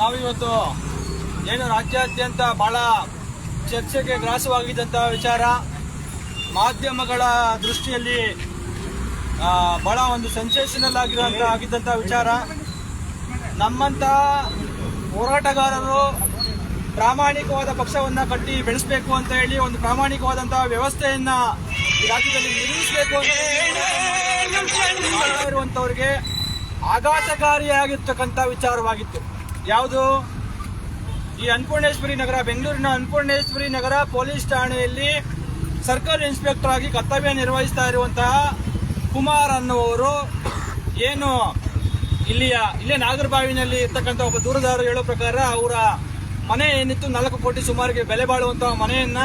ನಾವಿವತ್ತು ಏನು ರಾಜ್ಯಾದ್ಯಂತ ಬಹಳ ಚರ್ಚೆಗೆ ಗ್ರಾಸವಾಗಿದ್ದಂಥ ವಿಚಾರ, ಮಾಧ್ಯಮಗಳ ದೃಷ್ಟಿಯಲ್ಲಿ ಬಹಳ ಒಂದು ಸೆನ್ಸೇಷನಲ್ ಆಗಿರುವಂತ ಆಗಿದ್ದಂಥ ವಿಚಾರ. ನಮ್ಮಂತ ಹೋರಾಟಗಾರರು ಪ್ರಾಮಾಣಿಕವಾದ ಪಕ್ಷವನ್ನ ಕಟ್ಟಿ ಬೆಳೆಸಬೇಕು ಅಂತ ಹೇಳಿ ಒಂದು ಪ್ರಾಮಾಣಿಕವಾದಂತಹ ವ್ಯವಸ್ಥೆಯನ್ನ ರಾಜ್ಯದಲ್ಲಿ ನಿರ್ಮಿಸಬೇಕು ಅಂತ ಇರುವಂತವ್ರಿಗೆ ಆಘಾತಕಾರಿಯಾಗಿರ್ತಕ್ಕಂಥ ವಿಚಾರವಾಗಿತ್ತು. ಯಾವುದು? ಈ ಅನ್ನಪೂರ್ಣೇಶ್ವರಿ ನಗರ, ಬೆಂಗಳೂರಿನ ಅನ್ನಪೂರ್ಣೇಶ್ವರಿ ನಗರ ಪೊಲೀಸ್ ಠಾಣೆಯಲ್ಲಿ ಸರ್ಕಲ್ ಇನ್ಸ್ಪೆಕ್ಟರ್ ಆಗಿ ಕರ್ತವ್ಯ ನಿರ್ವಹಿಸ್ತಾ ಇರುವಂತಹ ಕುಮಾರ್ ಅನ್ನುವರು ಏನು ಇಲ್ಲಿಯ, ಇಲ್ಲೇ ನಾಗರಬಾವಿನಲ್ಲಿ ಇರ್ತಕ್ಕಂಥ ಒಬ್ಬ ದೂರದಾರರು ಹೇಳೋ ಪ್ರಕಾರ ಅವರ ಮನೆ ಏನಿತ್ತು, ನಾಲ್ಕು ಕೋಟಿ ಸುಮಾರಿಗೆ ಬೆಲೆ ಬಾಳುವಂತಹ ಮನೆಯನ್ನ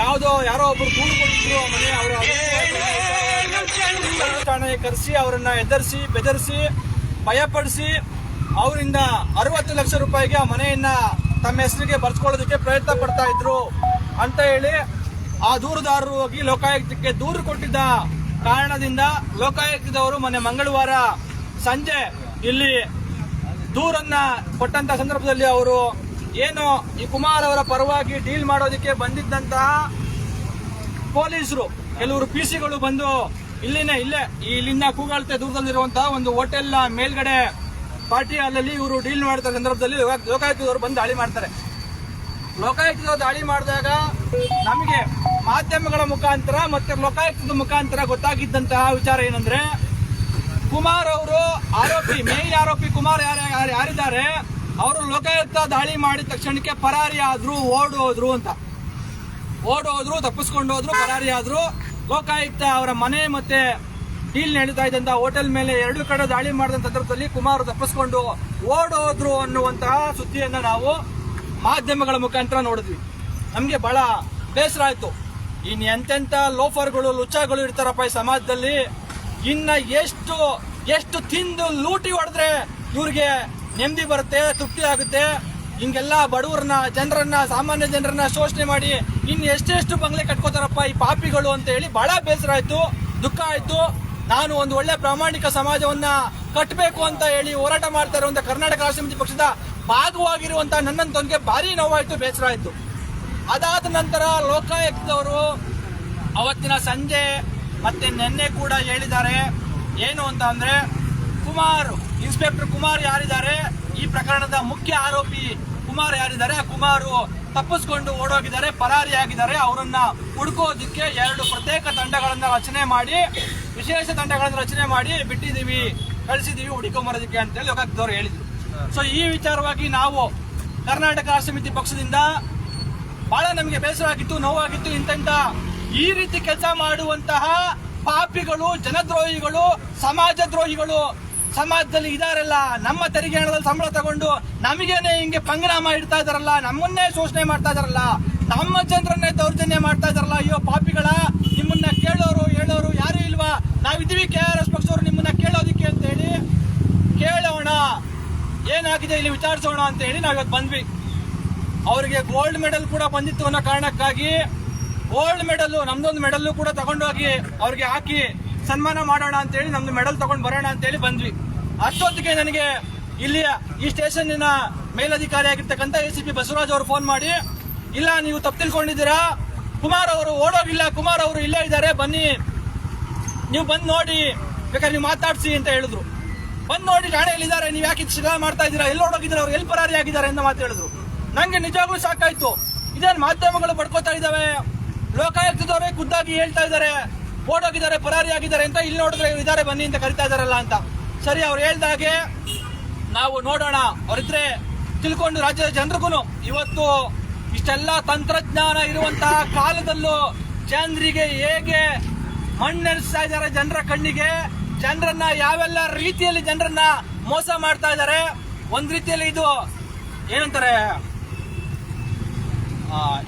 ಯಾವುದೋ, ಯಾರೋ ಒಬ್ಬರು ದೂರು ಕೊಟ್ಟಿದ್ರು ಆ ಮನೆ, ಅವರ ಠಾಣೆಗೆ ಕರೆಸಿ, ಅವರನ್ನ ಎದುರಿಸಿ ಬೆದರಿಸಿ, ಭಯಪಡಿಸಿ ಅವರಿಂದ ಅರವತ್ತು ಲಕ್ಷ ರೂಪಾಯಿಗೆ ಆ ಮನೆಯನ್ನ ತಮ್ಮ ಹೆಸರಿಗೆ ಬರ್ಸ್ಕೊಳ್ಳೋದಕ್ಕೆ ಪ್ರಯತ್ನ ಪಡ್ತಾ ಇದ್ರು ಅಂತ ಹೇಳಿ ಆ ದೂರುದಾರರು ಹೋಗಿ ಲೋಕಾಯುಕ್ತಕ್ಕೆ ದೂರು ಕೊಟ್ಟಿದ್ದ ಕಾರಣದಿಂದ ಲೋಕಾಯುಕ್ತದವರು ಮೊನ್ನೆ ಮಂಗಳವಾರ ಸಂಜೆ ಇಲ್ಲಿ ದೂರನ್ನ ಕೊಟ್ಟಂತ ಸಂದರ್ಭದಲ್ಲಿ ಅವರು ಏನು ಈ ಕುಮಾರ್ ಅವರ ಪರವಾಗಿ ಡೀಲ್ ಮಾಡೋದಕ್ಕೆ ಬಂದಿದ್ದಂತಹ ಪೊಲೀಸರು, ಕೆಲವರು ಪಿ ಸಿಗಳು ಬಂದು ಇಲ್ಲಿನೇ, ಇಲ್ಲೇ ಇಲ್ಲಿಂದ ಕೂಗಾಳ್ತೆ ದೂರದಲ್ಲಿರುವಂತಹ ಒಂದು ಹೋಟೆಲ್ ಮೇಲ್ಗಡೆ ಪಾರ್ಟಿ ಅಲ್ಲಲ್ಲಿ ಇವರು ಡೀಲ್ ಮಾಡಿದ ಸಂದರ್ಭದಲ್ಲಿ ಲೋಕ- ಲೋಕಾಯುಕ್ತದವರು ಬಂದು ದಾಳಿ ಮಾಡ್ತಾರೆ. ಲೋಕಾಯುಕ್ತದವರು ದಾಳಿ ಮಾಡಿದಾಗ ನಮಗೆ ಮಾಧ್ಯಮಗಳ ಮುಖಾಂತರ ಮತ್ತೆ ಲೋಕಾಯುಕ್ತದ ಮುಖಾಂತರ ಗೊತ್ತಾಗಿದ್ದಂತಹ ವಿಚಾರ ಏನಂದ್ರೆ, ಕುಮಾರ್ ಅವರು ಆರೋಪಿ ಮೇನ್ ಆರೋಪಿ ಕುಮಾರ್ ಯಾರು- ಯಾರಿದ್ದಾರೆ, ಅವರು ಲೋಕಾಯುಕ್ತ ದಾಳಿ ಮಾಡಿದ ತಕ್ಷಣಕ್ಕೆ ಪರಾರಿ ಆದ್ರು ಓಡೋದ್ರು ಅಂತ. ಓಡೋದ್ರು ತಪ್ಪಿಸ್ಕೊಂಡು ಹೋದ್ರು, ಪರಾರಿ ಆದ್ರು. ಲೋಕಾಯುಕ್ತ ಅವರ ಮನೆ ಮತ್ತೆ ಡೀಲ್ ನಡೀತಾ ಇದ್ದಂತ ಹೋಟೆಲ್ ಮೇಲೆ ಎರಡು ಕಡೆ ದಾಳಿ ಮಾಡಿದ ಸಂದರ್ಭದಲ್ಲಿ ಕುಮಾರ್ ತಪ್ಪಿಸ್ಕೊಂಡು ಓಡೋದ್ರು ಅನ್ನುವಂತಹ ಸುದ್ದಿಯನ್ನ ನಾವು ಮಾಧ್ಯಮಗಳ ಮುಖಾಂತರ ನೋಡಿದ್ವಿ. ನಮ್ಗೆ ಬಹಳ ಬೇಸರ ಆಯ್ತು. ಇನ್ ಎಂತೆಂತ ಲೋಫರ್ಗಳು, ಲುಚ್ಚಾಗಳು ಇರ್ತಾರಪ್ಪ ಈ ಸಮಾಜದಲ್ಲಿ. ಇನ್ನ ಎಷ್ಟು ಎಷ್ಟು ತಿಂದು ಲೂಟಿ ಹೊಡೆದ್ರೆ ಇವ್ರಿಗೆ ನೆಮ್ಮದಿ ಬರುತ್ತೆ, ತೃಪ್ತಿ ಆಗುತ್ತೆ. ಹಿಂಗೆಲ್ಲ ಬಡವರನ್ನ, ಜನರನ್ನ, ಸಾಮಾನ್ಯ ಜನರನ್ನ ಶೋಷಣೆ ಮಾಡಿ ಇನ್ನು ಎಷ್ಟೆಷ್ಟು ಬಂಗ್ಲೆ ಕಟ್ಕೋತಾರಪ್ಪ ಈ ಪಾಪಿಗಳು ಅಂತ ಹೇಳಿ ಬಹಳ ಬೇಸರ ಆಯ್ತು, ದುಃಖ ಆಯ್ತು. ನಾನು ಒಂದು ಒಳ್ಳೆ ಪ್ರಾಮಾಣಿಕ ಸಮಾಜವನ್ನ ಕಟ್ಟಬೇಕು ಅಂತ ಹೇಳಿ ಹೋರಾಟ ಮಾಡ್ತಾ ಇರುವಂತ ಕರ್ನಾಟಕ ರಾಷ್ಟ್ರ ಸಮಿತಿ ಪಕ್ಷದ ಭಾಗವಾಗಿರುವಂತ ನನ್ನಂತವನಿಗೆ ಭಾರಿ ನೋವಾಯಿತು, ಬೇಸರ ಆಯಿತು. ಅದಾದ ನಂತರ ಲೋಕಾಯುಕ್ತವರು ಅವತ್ತಿನ ಸಂಜೆ ಮತ್ತೆ ನಿನ್ನೆ ಕೂಡ ಹೇಳಿದ್ದಾರೆ. ಏನು ಅಂತ ಅಂದ್ರೆ, ಕುಮಾರ್ ಇನ್ಸ್ಪೆಕ್ಟರ್ ಕುಮಾರ್ ಯಾರಿದ್ದಾರೆ? ಈ ಪ್ರಕರಣದ ಮುಖ್ಯ ಆರೋಪಿ ಕುಮಾರ್ ಯಾರಿದ್ದಾರೆ? ಆ ಕುಮಾರು ತಪ್ಪಿಸ್ಕೊಂಡು ಓಡೋಗಿದ್ದಾರೆ ಪರಾರಿಯಾಗಿದ್ದಾರೆ ಅವರನ್ನ ಹುಡುಕೋದಿಕ್ಕೆ ಎರಡು ಪ್ರತ್ಯೇಕ ತಂಡಗಳನ್ನ ರಚನೆ ಮಾಡಿ, ವಿಶೇಷ ತಂಡಗಳನ್ನ ರಚನೆ ಮಾಡಿ ಬಿಟ್ಟಿದೀವಿ ಕಳಿಸಿದೀವಿ ಹುಡುಕೊಂಬರೋದಕ್ಕೆ ಅಂತೇಳಿ ಲೋಕಾಯುಕ್ತವ್ರು ಹೇಳಿದ್ರು. ಸೊ ಈ ವಿಚಾರವಾಗಿ ನಾವು ಕರ್ನಾಟಕ ಸಮಿತಿ ಪಕ್ಷದಿಂದ ಬಹಳ ನಮಗೆ ಬೇಸರ ಆಗಿತ್ತು, ನೋವಾಗಿತ್ತು ಇಂತೆಂತ ಈ ರೀತಿ ಕೆಲಸ ಮಾಡುವಂತಹ ಪಾಪಿಗಳು, ಜನದ್ರೋಹಿಗಳು ಸಮಾಜ ದ್ರೋಹಿಗಳು ಸಮಾಜದಲ್ಲಿ ಇದಾರಲ್ಲ, ನಮ್ಮ ತೆರಿಗೆ ಹಣದಲ್ಲಿ ಸಂಬಳ ತಗೊಂಡು ನಮಗೇನೆ ಹಿಂಗೆ ಪಂಗನಾಮ ಇಡ್ತಾ ಇದಾರಲ್ಲ, ನಮ್ಮನ್ನೇ ಶೋಷಣೆ ಮಾಡ್ತಾ ಇದಾರಲ್ಲ, ನಮ್ಮ ಜನರನ್ನೇ ದೌರ್ಜನ್ಯ ಮಾಡ್ತಾ ಇದಾರಲ್ಲ, ಅಯ್ಯೋ ಪಾಪಿಗಳ, ನಿಮ್ಮನ್ನ ಕೇಳೋರು, ಹೇಳೋರು ಯಾರು ಇಲ್ವಾ? ನಾವಿದ್ದೀವಿ ಕೆ ಆರ್ ಎಸ್ ಪಕ್ಷವರು ನಿಮ್ಮನ್ನ ಕೇಳೋದಿಕ್ಕೆ ಅಂತ ಹೇಳಿ ಕೇಳೋಣ, ಏನಾಗಿದೆ ಇಲ್ಲಿ ವಿಚಾರಿಸೋಣ ಅಂತ ಹೇಳಿ ನಾವಿವತ್ತು ಬಂದ್ವಿ. ಅವರಿಗೆ ಗೋಲ್ಡ್ ಮೆಡಲ್ ಕೂಡ ಬಂದಿತ್ತು ಅನ್ನೋ ಕಾರಣಕ್ಕಾಗಿ ಗೋಲ್ಡ್ ಮೆಡಲ್ ನಮ್ದೊಂದು ಮೆಡಲ್ ಕೂಡ ತಗೊಂಡೋಗಿ ಅವ್ರಿಗೆ ಹಾಕಿ ಸನ್ಮಾನ ಮಾಡೋಣ ಅಂತ ಹೇಳಿ ನಮ್ದು ಮೆಡಲ್ ತಗೊಂಡು ಬರೋಣ ಅಂತ ಹೇಳಿ ಬಂದ್ವಿ. ಅಷ್ಟೊತ್ತಿಗೆ ನನಗೆ ಇಲ್ಲಿಯ ಈ ಸ್ಟೇಷನ್ನಿನ ಮೇಲಧಿಕಾರಿ ಆಗಿರ್ತಕ್ಕಂಥ ಎ ಸಿ ಪಿ ಬಸವರಾಜ್ ಅವರು ಫೋನ್ ಮಾಡಿ, ಇಲ್ಲ, ನೀವು ತಪ್ಪು ತಿಳ್ಕೊಂಡಿದ್ದೀರಾ? ಕುಮಾರ್ ಅವರು ಓಡೋಗಿಲ್ಲ, ಕುಮಾರ್ ಅವರು ಇಲ್ಲೇ ಇದ್ದಾರೆ, ಬನ್ನಿ. ನೀವು ಬಂದು ನೋಡಿ, ಬೇಕಾದ್ರೆ ನೀವು ಮಾತಾಡ್ಸಿ ಅಂತ ಹೇಳಿದ್ರು. ಬಂದು ನೋಡಿ ಠಾಣೆಯಲ್ಲಿದ್ದಾರೆ ನೀವು ಯಾಕೆ ಶಿಲಾ ಮಾಡ್ತಾ ಇದ್ದೀರಾ? ಎಲ್ಲಿ ಓಡೋಗಿದ್ದೀರಾ ಅವ್ರು? ಎಲ್ಲಿ ಪರಾರಿ ಆಗಿದ್ದಾರೆ ಅಂತ ಮಾತು ಹೇಳಿದ್ರು. ನಂಗೆ ನಿಜವಾಗ್ಲೂ ಸಾಕಾಯ್ತು. ಇದೇನು ಮಾಧ್ಯಮಗಳು ಪಡ್ಕೋತಾ ಇದಾವೆ ಲೋಕಾಯುಕ್ತದವರೇ ಖುದ್ದಾಗಿ ಹೇಳ್ತಾ ಇದ್ದಾರೆ. ಓಡೋಗಿದ್ದಾರೆ ಪರಾರಿ ಆಗಿದ್ದಾರೆ ಅಂತ ಇಲ್ಲಿ ನೋಡಿದ್ರೆ ಇವ್ರು ಇದ್ದಾರೆ ಬನ್ನಿ ಅಂತ ಕರಿತಾ ಇದಾರಲ್ಲ ಅಂತ. ಸರಿ, ಅವ್ರು ಹೇಳ್ದಾಗೆ ನಾವು ನೋಡೋಣ. ಅವರಿದ್ರೆ ತಿಳ್ಕೊಂಡು ರಾಜ್ಯದ ಜನರಿಗೂ ಇವತ್ತು ಇಷ್ಟೆಲ್ಲ ತಂತ್ರಜ್ಞಾನ ಇರುವಂತಹ ಕಾಲದಲ್ಲೂ ಜನರಿಗೆ ಹೇಗೆ ಮಣ್ಣೆಸ್ತಾ ಇದ್ದಾರೆ ಜನರ ಕಣ್ಣಿಗೆ, ಜನರನ್ನ ಯಾವೆಲ್ಲ ರೀತಿಯಲ್ಲಿ ಜನರನ್ನ ಮೋಸ ಮಾಡ್ತಾ ಇದ್ದಾರೆ. ಒಂದ್ ರೀತಿಯಲ್ಲಿ ಇದು ಏನಂತಾರೆ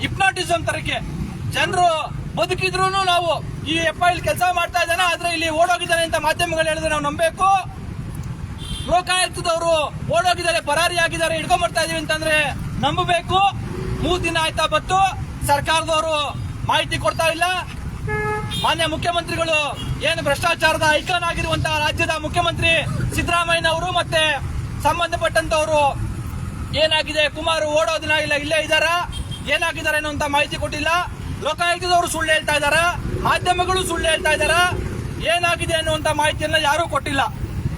ಹಿಪ್ನಾಟಿಸಮ್ ತರಕ್ಕೆ. ಜನರು ಬದುಕಿದ್ರು ನಾವು ಈ ಎಪ್ಪ ಇಲ್ಲಿ ಕೆಲಸ ಮಾಡ್ತಾ ಇದ್ದಾನೆ, ಆದ್ರೆ ಇಲ್ಲಿ ಓಡೋಗಿದ್ದಾನೆ ಅಂತ ಮಾಧ್ಯಮಗಳು ಹೇಳಿದ್ರೆ ನಾವು ನಂಬಬೇಕು ಲೋಕಾಯುಕ್ತದವರು ಓಡೋಗಿದ್ದಾರೆ, ಪರಾರಿ ಆಗಿದ್ದಾರೆ ಹಿಡ್ಕೊಂಡ್ ಬರ್ತಾ ಇದೀವಿ ಅಂತಂದ್ರೆ ನಂಬಬೇಕು. ಮೂರ್ ದಿನ ಆಯ್ತಾ ಬತ್ತು, ಸರ್ಕಾರದವರು ಮಾಹಿತಿ ಕೊಡ್ತಾ ಇಲ್ಲ. ಮಾನ್ಯ ಮುಖ್ಯಮಂತ್ರಿಗಳು ಏನು ಭ್ರಷ್ಟಾಚಾರದ ಐಕಾನ್ ಆಗಿರುವಂತಹ ರಾಜ್ಯದ ಮುಖ್ಯಮಂತ್ರಿ ಸಿದ್ದರಾಮಯ್ಯ ಅವರು ಮತ್ತೆ ಸಂಬಂಧಪಟ್ಟಂತವರು ಏನಾಗಿದೆ, ಕುಮಾರ್ ಓಡೋದಿನ ಇಲ್ಲ, ಇಲ್ಲೇ ಇದಾರ ಏನಾಗಿದ್ದಾರೆ ಅನ್ನುವಂತ ಮಾಹಿತಿ ಕೊಟ್ಟಿಲ್ಲ. ಲೋಕಾಯುಕ್ತದವರು ಸುಳ್ಳು ಹೇಳ್ತಾ ಇದ್ದಾರೆ? ಮಾಧ್ಯಮಗಳು ಸುಳ್ಳು ಹೇಳ್ತಾ ಇದ್ದಾರೆ? ಏನಾಗಿದೆ ಅನ್ನುವಂತ ಮಾಹಿತಿಯನ್ನ ಯಾರೂ ಕೊಟ್ಟಿಲ್ಲ.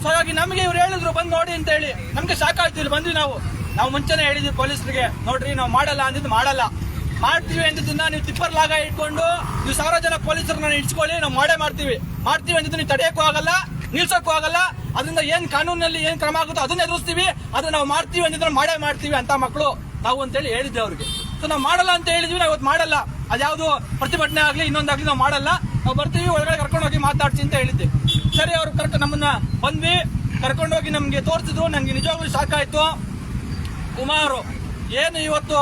ಸೊ ಹಾಗಾಗಿ ನಮಗೆ ಇವ್ರು ಹೇಳಿದ್ರು, ಬಂದು ನೋಡಿ ಅಂತ ಹೇಳಿ. ನಮ್ಗೆ ಇಲ್ಲಿ ಬಂದ್ವಿ ನಾವು. ನಾವು ಮುಂಚೆನೆ ಹೇಳಿದ್ವಿ ಪೊಲೀಸರಿಗೆ, ನೋಡ್ರಿ, ನಾವು ಮಾಡಲ್ಲ ಅಂದಿದ್ದು ಮಾಡಲ್ಲ. ಮಾಡ್ತೀವಿ ಅಂದಿದ್ದನ್ನ ನೀವು ತಿಪ್ಪರ್ ಲಾಗ ಇಟ್ಕೊಂಡು, ನೀವು ಸಾವಿರ ಜನ ಪೊಲೀಸರನ್ನ ಇಡ್ಸ್ಕೊಳ್ಳಿ ನಾವು ಮಾಡೇ ಮಾಡ್ತೀವಿ. ಮಾಡ್ತೀವಿ ಅಂದಿದ್ದು ನೀವು ತಡೆಯಕ್ಕೂ ಆಗಲ್ಲ, ನಿಲ್ಸಕ್ಕೂ ಆಗಲ್ಲ. ಅದರಿಂದ ಏನ್ ಕಾನೂನಲ್ಲಿ ಏನ್ ಕ್ರಮ ಆಗುತ್ತೋ ಅದನ್ನ ಎದುರಿಸ್ತೀವಿ. ಅದನ್ನ ನಾವು ಮಾಡ್ತೀವಿ ಅಂದಿದ್ರೆ ಮಾಡೇ ಮಾಡ್ತೀವಿ ಅಂತ ಮಕ್ಕಳು ನಾವು ಅಂತೇಳಿ ಹೇಳಿದ್ದೆ ಅವ್ರಿಗೆ. ಸೊ ನಾವು ಮಾಡಲ್ಲ ಅಂತ ಹೇಳಿದ್ವಿ, ನಾವು ಇವತ್ತು ಮಾಡಲ್ಲ. ಅದ್ಯಾವುದು ಪ್ರತಿಭಟನೆ ಆಗಲಿ, ಇನ್ನೊಂದಾಗ್ಲಿ ನಾವು ಮಾಡಲ್ಲ. ನಾವು ಬರ್ತೀವಿ, ಒಳಗಡೆ ಕರ್ಕೊಂಡು ಹೋಗಿ ಮಾತಾಡ್ಸಿ ಅಂತ ಹೇಳಿದ್ದೆ ಸರಿ, ಅವರು ಕರ್ಕೊಂಡು ನಮ್ಮನ್ನ ಬಂದ್ವಿ. ಕರ್ಕೊಂಡೋಗಿ ನಮಗೆ ತೋರಿಸಿದ್ರು, ನಂಗೆ ನಿಜವಾಗ್ಲೂ ಆಯ್ತು. ಕುಮಾರ್, ಏನು ಇವತ್ತು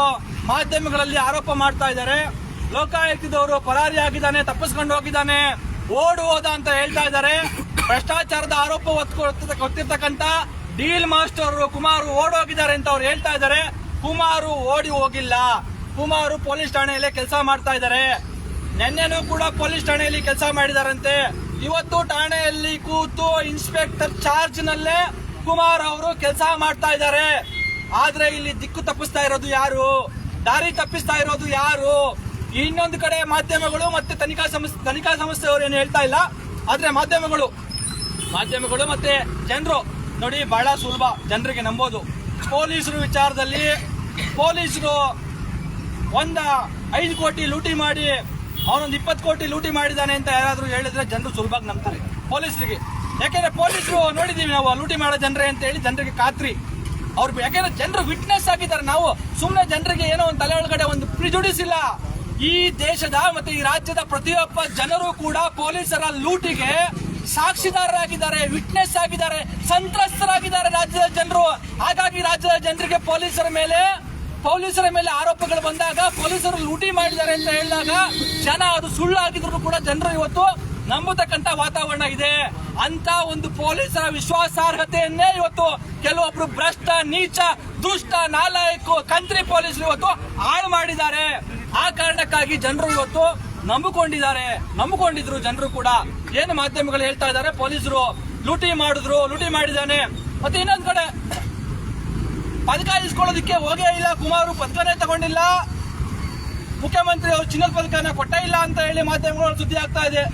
ಮಾಧ್ಯಮಗಳಲ್ಲಿ ಆರೋಪ ಮಾಡ್ತಾ ಇದ್ದಾರೆ? ಲೋಕಾಯುಕ್ತದವರು ಪರಾರಿ ಆಗಿದ್ದಾನೆ, ತಪ್ಪಿಸ್ಕೊಂಡು ಹೋಗಿದ್ದಾನೆ, ಓಡು ಹೋದ ಅಂತ ಹೇಳ್ತಾ ಇದ್ದಾರೆ. ಭ್ರಷ್ಟಾಚಾರದ ಆರೋಪ ಹೊತ್ತಿರ್ತಕ್ಕಂಥ ಡೀಲ್ ಮಾಸ್ಟರ್ ಕುಮಾರ್ ಓಡೋಗಿದ್ದಾರೆ ಅಂತ ಅವ್ರು ಹೇಳ್ತಾ ಇದ್ದಾರೆ. ಕುಮಾರು ಓಡಿ ಹೋಗಿಲ್ಲ. ಕುಮಾರು ಪೊಲೀಸ್ ಠಾಣೆಯಲ್ಲೇ ಕೆಲಸ ಮಾಡ್ತಾ ಇದ್ದಾರೆ. ನಿನ್ನೆನೂ ಕೂಡ ಪೊಲೀಸ್ ಠಾಣೆಯಲ್ಲಿ ಕೆಲಸ ಮಾಡಿದಾರಂತೆ. ಇವತ್ತು ಠಾಣೆಯಲ್ಲಿ ಕೂತು ಇನ್ಸ್ಪೆಕ್ಟರ್ ಚಾರ್ಜ್ ನಲ್ಲೇ ಕುಮಾರ್ ಅವರು ಕೆಲಸ ಮಾಡ್ತಾ ಇದ್ದಾರೆ. ಆದ್ರೆ ಇಲ್ಲಿ ದಿಕ್ಕು ತಪ್ಪಿಸ್ತಾ ಇರೋದು ಯಾರು? ದಾರಿ ತಪ್ಪಿಸ್ತಾ ಇರೋದು ಯಾರು? ಇನ್ನೊಂದು ಕಡೆ ಮಾಧ್ಯಮಗಳು ಮತ್ತೆ ತನಿಖಾ ಸಂಸ್ಥೆ, ತನಿಖಾ ಸಂಸ್ಥೆಯವರು ಏನು ಹೇಳ್ತಾ ಇಲ್ಲ. ಆದ್ರೆ ಮಾಧ್ಯಮಗಳು ಮಾಧ್ಯಮಗಳು ಮತ್ತೆ ಜನರು ನೋಡಿ ಬಹಳ ಸುಲಭ. ಜನರಿಗೆ ನಂಬೋದು. ಪೊಲೀಸರು ವಿಚಾರದಲ್ಲಿ, ಪೊಲೀಸರು ಒಂದ ಐದು ಕೋಟಿ ಲೂಟಿ ಮಾಡಿ, ಅವನೊಂದು ಇಪ್ಪತ್ತು ಕೋಟಿ ಲೂಟಿ ಮಾಡಿದ್ದಾನೆ ಅಂತ ಯಾರಾದರೂ ಹೇಳಿದ್ರೆ ಜನರು ಸುಲಭವಾಗಿ ನಂಬ್ತಾರೆ. ಪೊಲೀಸರಿಗೆ. ಯಾಕೆಂದ್ರೆ ಪೊಲೀಸರು ನೋಡಿದೀವಿ ನಾವು ಲೂಟಿ ಮಾಡೋ ಜನರೇ ಅಂತ ಹೇಳಿ ಜನರಿಗೆ ಖಾತ್ರಿ ಅವ್ರು ಯಾಕೆಂದ್ರೆ ಜನರು ವಿಟ್ನೆಸ್ ಆಗಿದ್ದಾರೆ. ನಾವು ಸುಮ್ಮನೆ ಜನರಿಗೆ ಏನೋ ಒಂದು ತಲೆ ಒಳಗಡೆ ಒಂದು ಪ್ರಿಜುಡಿಸಿಲ್ಲ. ಈ ದೇಶದ ಮತ್ತೆ ಈ ರಾಜ್ಯದ ಪ್ರತಿಯೊಬ್ಬ ಜನರು ಕೂಡ ಪೊಲೀಸರ ಲೂಟಿಗೆ ಸಾಕ್ಷಿದಾರರಾಗಿದ್ದಾರೆ, ವಿಟ್ನೆಸ್ ಆಗಿದ್ದಾರೆ, ಸಂತ್ರಸ್ತರಾಗಿದ್ದಾರೆ ರಾಜ್ಯದ ಜನರು. ಹಾಗಾಗಿ ರಾಜ್ಯದ ಜನರಿಗೆ ಪೊಲೀಸರ ಮೇಲೆ ಪೊಲೀಸರ ಮೇಲೆ ಆರೋಪಗಳು ಬಂದಾಗ ಪೊಲೀಸರು ಲೂಟಿ ಮಾಡಿದ್ದಾರೆ ಅಂತ ಹೇಳಿದಾಗ ಜನ ಅದು ಸುಳ್ಳಾಗಿದ್ರು ಕೂಡ ಜನರು ಇವತ್ತು ನಂಬತಕ್ಕಂತ ವಾತಾವರಣ ಇದೆ. ಅಂತ ಒಂದು ಪೊಲೀಸರ ವಿಶ್ವಾಸಾರ್ಹತೆಯನ್ನೇ ಇವತ್ತು ಕೆಲವೊಬ್ರು ಭ್ರಷ್ಟ, ನೀಚ, ದುಷ್ಟ, ನಾಲಾಯಕ, ಕಂತ್ರಿ ಪೊಲೀಸರು ಇವತ್ತು ಹಾಳು ಮಾಡಿದ್ದಾರೆ. ಆ ಕಾರಣಕ್ಕಾಗಿ ಜನರು ಇವತ್ತು ನಂಬಿಕೊಂಡಿದ್ದಾರೆ. ನಂಬಿಕೊಂಡಿದ್ರು ಜನರು ಕೂಡ. ಏನು ಮಾಧ್ಯಮಗಳು ಹೇಳ್ತಾ ಇದ್ದಾರೆ? ಪೊಲೀಸರು ಲೂಟಿ ಮಾಡಿದ್ರು, ಲೂಟಿ ಮಾಡಿದ್ದಾನೆ. ಮತ್ತೆ ಇನ್ನೊಂದ್ ಕಡೆ ಪದಕ ಇಸ್ಕೊಳ್ಳೋದಕ್ಕೆ ಹೋಗೇ ಇಲ್ಲ. ಕುಮಾರು ಪದಕನೇ ತಗೊಂಡಿಲ್ಲ. ಮುಖ್ಯಮಂತ್ರಿ ಅವರು ಚಿನ್ನದ ಪದಕನ ಕೊಟ್ಟ ಇಲ್ಲ ಅಂತ ಹೇಳಿ ಮಾಧ್ಯಮಗಳು ಸುದ್ದಿ ಆಗ್ತಾ ಇದೆ.